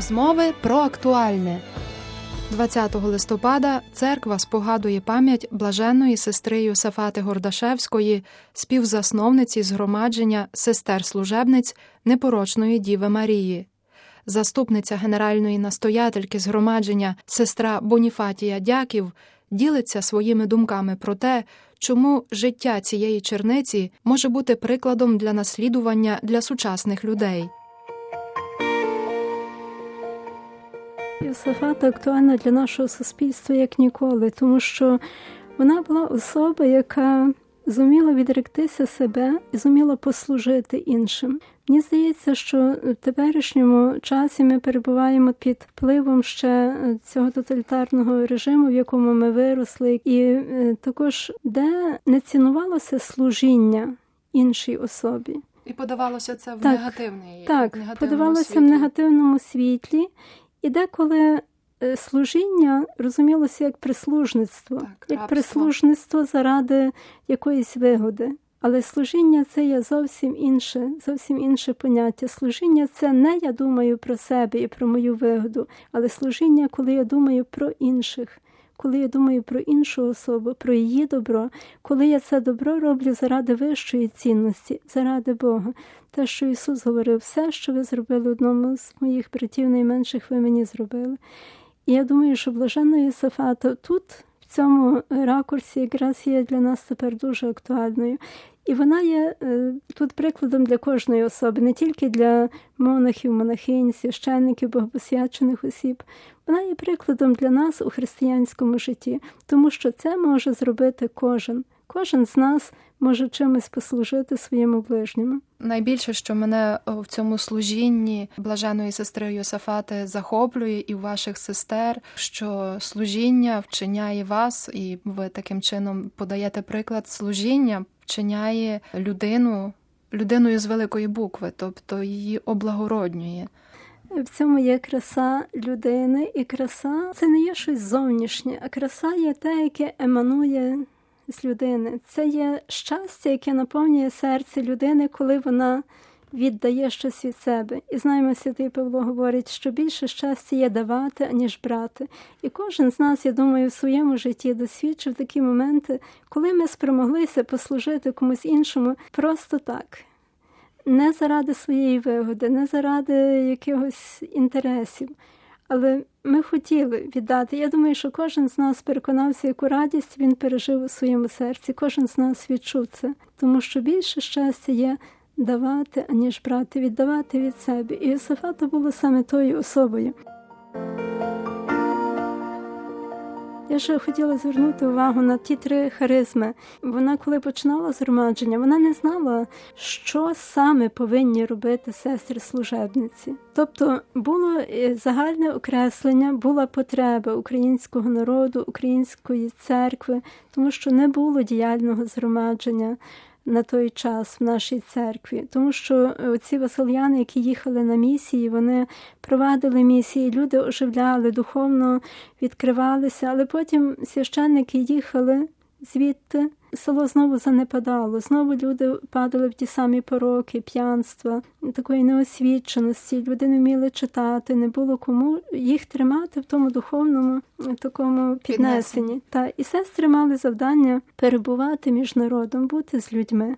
Розмови про актуальне. 20 листопада церква спогадує пам'ять блаженної сестри Йосафати Гордашевської, співзасновниці згромадження сестер служебниць непорочної Діви Марії. Заступниця генеральної настоятельки згромадження сестра Боніфатія Дяків ділиться своїми думками про те, чому життя цієї черниці може бути прикладом для наслідування для сучасних людей. Йосафата актуальна для нашого суспільства як ніколи, тому що вона була особа, яка зуміла відректися себе і зуміла послужити іншим. Мені здається, що в теперішньому часі ми перебуваємо під впливом ще цього тоталітарного режиму, в якому ми виросли, і е, також де не цінувалося служіння іншій особі. І подавалося це в Так, негативний Так, негативному подавалося світлі. в негативному світлі, і деколи е, служіння розумілося як прислужництво, Так, як рабство. прислужництво заради якоїсь вигоди. Але служіння це є зовсім інше, зовсім інше поняття. Служіння це не я думаю про себе і про мою вигоду, але служіння, коли я думаю про інших, коли я думаю про іншу особу, про її добро, коли я це добро роблю заради вищої цінності, заради Бога. Те, що Ісус говорив, все, що ви зробили одному з моїх братів найменших, ви мені зробили. І я думаю, що блаженна Єсафата тут, в цьому ракурсі, якраз є для нас тепер дуже актуальною. І вона є е, тут прикладом для кожної особи, не тільки для монахів, монахинь, священників, богопосвячених осіб. Вона є прикладом для нас у християнському житті, тому що це може зробити кожен. Кожен з нас може чимось послужити своєму ближньому. Найбільше, що мене в цьому служінні блаженої сестри Йосафати захоплює і ваших сестер, що служіння вчиняє вас, і ви таким чином подаєте приклад служіння, вчиняє людину людиною з великої букви, тобто її облагороднює. В цьому є краса людини, і краса це не є щось зовнішнє, а краса є те, яке еманує з людини. Це є щастя, яке наповнює серце людини, коли вона віддає щось від себе. І знаємо, святий Павло говорить, що більше щастя є давати, аніж брати. І кожен з нас, я думаю, в своєму житті досвідчив такі моменти, коли ми спромоглися послужити комусь іншому просто так. Не заради своєї вигоди, не заради якихось інтересів. Але ми хотіли віддати. Я думаю, що кожен з нас переконався, яку радість він пережив у своєму серці. Кожен з нас відчув це, тому що більше щастя є давати, аніж брати, віддавати від себе. І Йосифата була саме тою особою. Я ще хотіла звернути увагу на ті три харизми. Вона, коли починала згромадження, вона не знала, що саме повинні робити сестри служебниці. Тобто було е, загальне окреслення, була потреба українського народу, української церкви, тому що не було діяльного згромадження. На той час в нашій церкві, тому що ці васильяни, які їхали на місії, вони провадили місії, люди оживляли, духовно відкривалися, але потім священники їхали звідти. Село знову занепадало, знову люди падали в ті самі пороки, п'янства, такої неосвіченості. Люди не вміли читати, не було кому їх тримати в тому духовному такому піднесенні. Та і сестри мали завдання перебувати між народом, бути з людьми.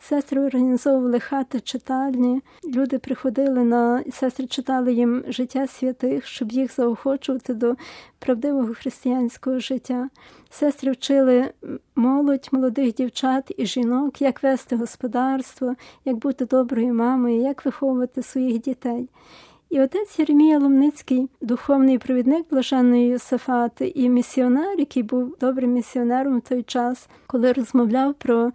Сестри організовували хати читальні, люди приходили на сестри читали їм життя святих, щоб їх заохочувати до правдивого християнського життя. Сестри вчили молодь, молодих дівчат і жінок, як вести господарство, як бути доброю мамою, як виховувати своїх дітей. І отець Єремія Ломницький, духовний провідник блаженної Йосифати, і місіонер, який був добрим місіонером в той час, коли розмовляв про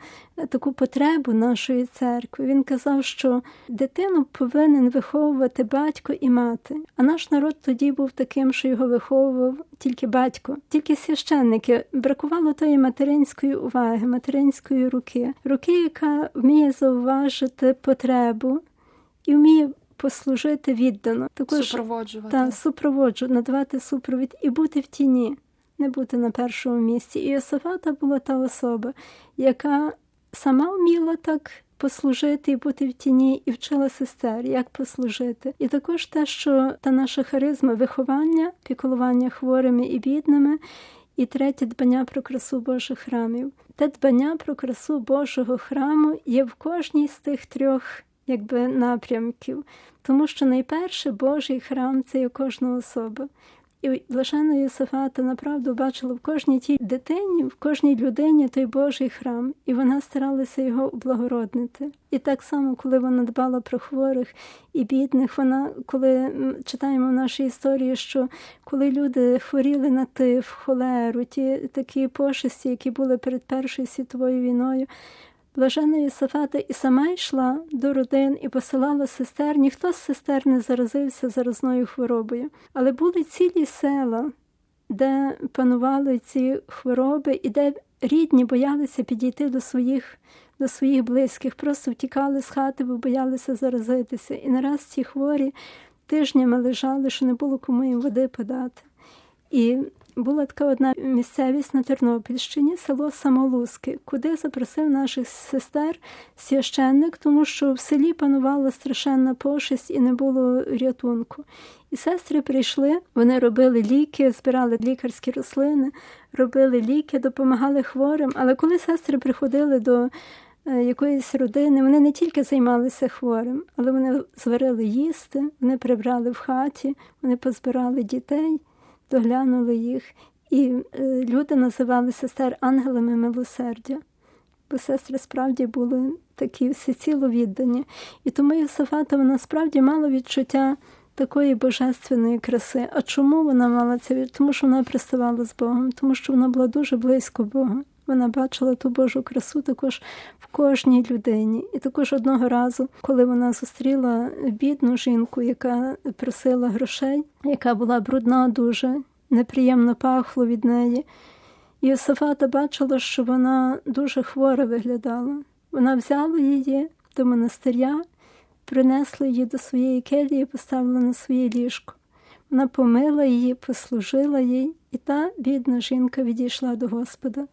таку потребу нашої церкви, він казав, що дитину повинен виховувати батько і мати. А наш народ тоді був таким, що його виховував тільки батько, тільки священники. Бракувало тої материнської уваги, материнської руки, руки, яка вміє зауважити потребу і вміє послужити віддано, також Супроводжувати. та супроводжу, надавати супровід і бути в тіні, не бути на першому місці. І Йосифата була та особа, яка сама вміла так послужити і бути в тіні, і вчила сестер, як послужити. І також те, що та наша харизма виховання, піклування хворими і бідними. І третє дбання про красу Божих храмів. Те дбання про красу Божого храму є в кожній з тих трьох якби, напрямків, тому що найперше Божий храм це є кожна особа. І блажена Єсифата направду бачила в кожній тій дитині, в кожній людині той Божий храм, і вона старалася його облагороднити. І так само, коли вона дбала про хворих і бідних, вона, коли читаємо в нашій історії, що коли люди хворіли на тиф, холеру, ті такі пошесті, які були перед Першою світовою війною, Блажена Єсафата і сама йшла до родин і посилала сестер. Ніхто з сестер не заразився заразною хворобою, але були цілі села, де панували ці хвороби, і де рідні боялися підійти до своїх до своїх близьких, просто втікали з хати, бо боялися заразитися. І нараз ці хворі тижнями лежали, що не було кому їм води подати. І була така одна місцевість на Тернопільщині, село Самолузки, куди запросив наших сестер священник, тому що в селі панувала страшенна пошесть і не було рятунку. І сестри прийшли, вони робили ліки, збирали лікарські рослини, робили ліки, допомагали хворим. Але коли сестри приходили до е, якоїсь родини, вони не тільки займалися хворим, але вони зварили їсти, вони прибрали в хаті, вони позбирали дітей доглянули їх, і е, люди називали сестер ангелами милосердя, бо сестри справді були такі всеціло віддані. І тому Йосифата вона справді мала відчуття такої божественної краси. А чому вона мала це? Тому що вона приставала з Богом, тому що вона була дуже близько Бога. Вона бачила ту Божу красу також в кожній людині. І також одного разу, коли вона зустріла бідну жінку, яка просила грошей, яка була брудна, дуже неприємно пахло від неї. Йосифата бачила, що вона дуже хвора виглядала. Вона взяла її до монастиря, принесла її до своєї келії поставила на своє ліжко. Вона помила її, послужила їй, і та бідна жінка відійшла до Господа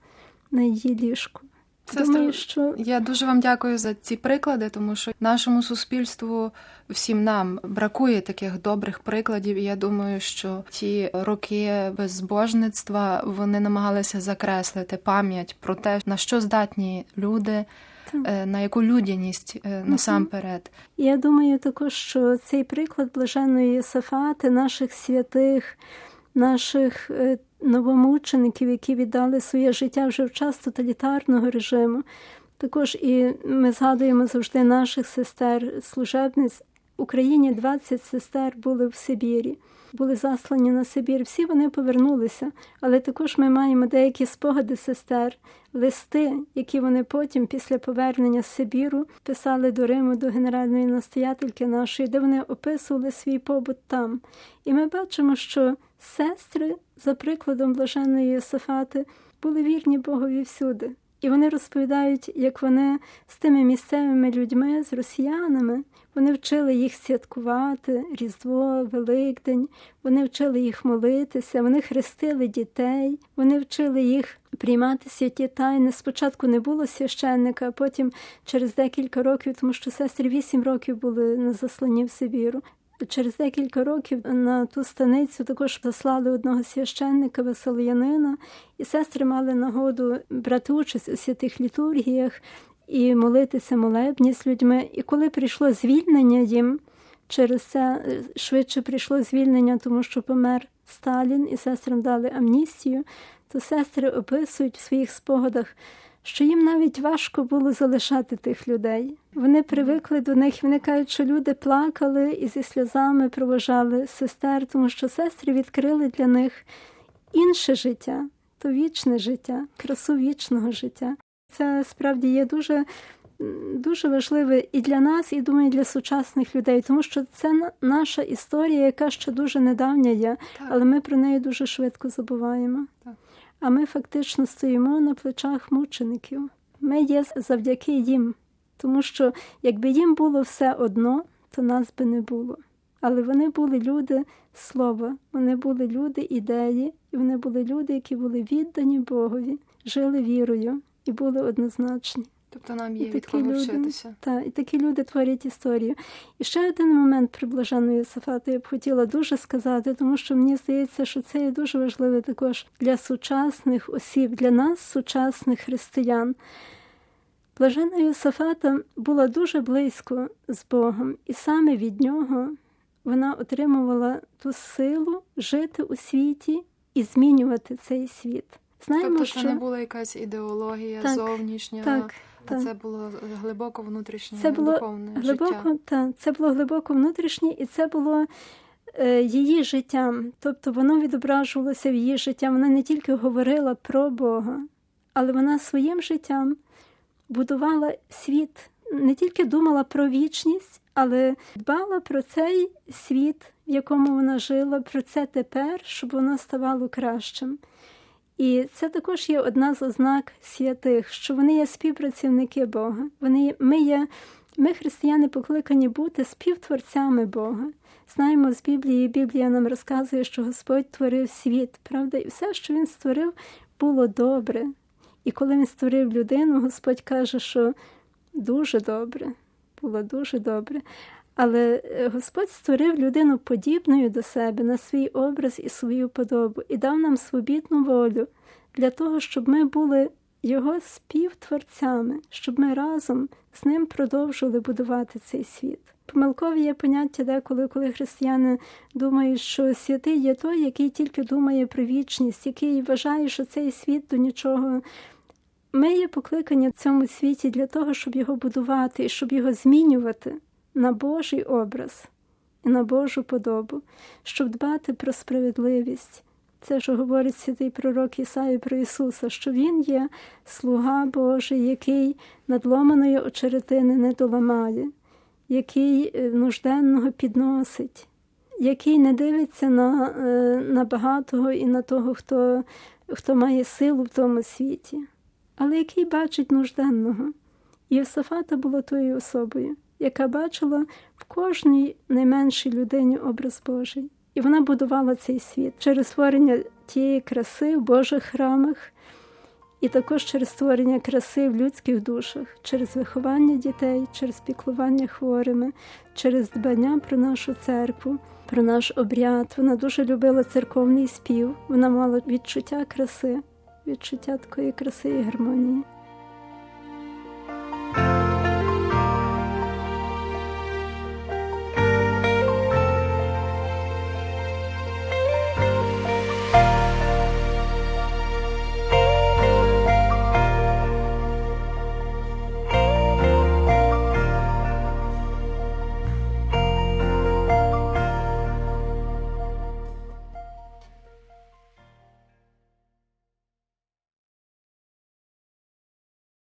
на її ліжку. Сестра, Думаю, що я дуже вам дякую за ці приклади, тому що нашому суспільству всім нам бракує таких добрих прикладів. І я думаю, що ті роки безбожництва вони намагалися закреслити пам'ять про те, на що здатні люди. Так. На яку людяність насамперед? Я думаю, також що цей приклад блаженної Сафати, наших святих, наших е, новомучеників, які віддали своє життя вже в час тоталітарного режиму. Також і ми згадуємо завжди наших сестер, служебниць. Україні 20 сестер були в Сибірі, були заслані на Сибір. Всі вони повернулися, але також ми маємо деякі спогади сестер, листи, які вони потім, після повернення з Сибіру, писали до Риму, до генеральної настоятельки нашої, де вони описували свій побут там. І ми бачимо, що Сестри, за прикладом блаженної Єсифати, були вірні Богові всюди. І вони розповідають, як вони з тими місцевими людьми, з росіянами, вони вчили їх святкувати, Різдво, Великдень, вони вчили їх молитися, вони хрестили дітей, вони вчили їх приймати святі тайни. Спочатку не було священника, а потім через декілька років, тому що сестри вісім років були на засланні в Сибіру. Через декілька років на ту станицю також заслали одного священника Василянина, і сестри мали нагоду брати участь у святих літургіях і молитися молебні з людьми. І коли прийшло звільнення їм, через це швидше прийшло звільнення, тому що помер Сталін, і сестрам дали амністію, то сестри описують в своїх спогадах що їм навіть важко було залишати тих людей. Вони привикли до них, вони кажуть, що люди плакали і зі сльозами проважали сестер, тому що сестри відкрили для них інше життя, то вічне життя, красу вічного життя. Це справді є дуже. Дуже важливе і для нас, і думаю, для сучасних людей, тому що це наша історія, яка ще дуже недавня є, так. але ми про неї дуже швидко забуваємо. Так а ми фактично стоїмо на плечах мучеників. Ми є завдяки їм, тому що якби їм було все одно, то нас би не було. Але вони були люди слова, вони були люди ідеї, і вони були люди, які були віддані Богові, жили вірою і були однозначні. Тобто нам І є від кого люди. вчитися. Та, і такі люди творять історію. І ще один момент про блаженну Єсафату я б хотіла дуже сказати, тому що мені здається, що це є дуже важливе також для сучасних осіб, для нас, сучасних християн. Блажена Йосафата була дуже близько з Богом, і саме від нього вона отримувала ту силу жити у світі і змінювати цей світ. Знаємо, Тобто що це не була якась ідеологія Так, зовнішня, так, а так. це було глибоко внутрішнє Це було духовне глибоко, життя. та, це було глибоко внутрішнє, і це було е, її життям. Тобто воно відображувалося в її життя. Вона не тільки говорила про Бога, але вона своїм життям будувала світ, не тільки думала про вічність, але дбала про цей світ, в якому вона жила, про це тепер, щоб воно ставало кращим. І це також є одна з ознак святих, що вони є співпрацівники Бога. Вони ми є, ми, християни, покликані бути співтворцями Бога. Знаємо з Біблії, Біблія нам розказує, що Господь творив світ, правда, і все, що він створив, було добре. І коли він створив людину, Господь каже, що дуже добре, було дуже добре. Але е, Господь створив людину подібною до себе на свій образ і свою подобу і дав нам свобідну волю для того, щоб ми були його співтворцями, щоб ми разом з ним продовжували будувати цей світ. Помилкові є поняття деколи, коли християни думають, що святий є той, який тільки думає про вічність, який вважає, що цей світ до нічого. Ми є покликані в цьому світі для того, щоб його будувати і щоб його змінювати на Божий образ і на Божу подобу, щоб дбати про справедливість. Це що говорить святий пророк Ісаї про Ісуса, що Він є слуга Божий, який надломаної очеретини не доламає, який е, нужденного підносить, який не дивиться на, е, на багатого і на того, хто, хто має силу в тому світі, але який бачить нужденного. І була тою особою, яка бачила в кожній найменшій людині образ Божий. І вона будувала цей світ через створення тієї краси в Божих храмах, і також через створення краси в людських душах, через виховання дітей, через піклування хворими, через дбання про нашу церкву, про наш обряд. Вона дуже любила церковний спів, вона мала відчуття краси, відчуття такої краси і гармонії.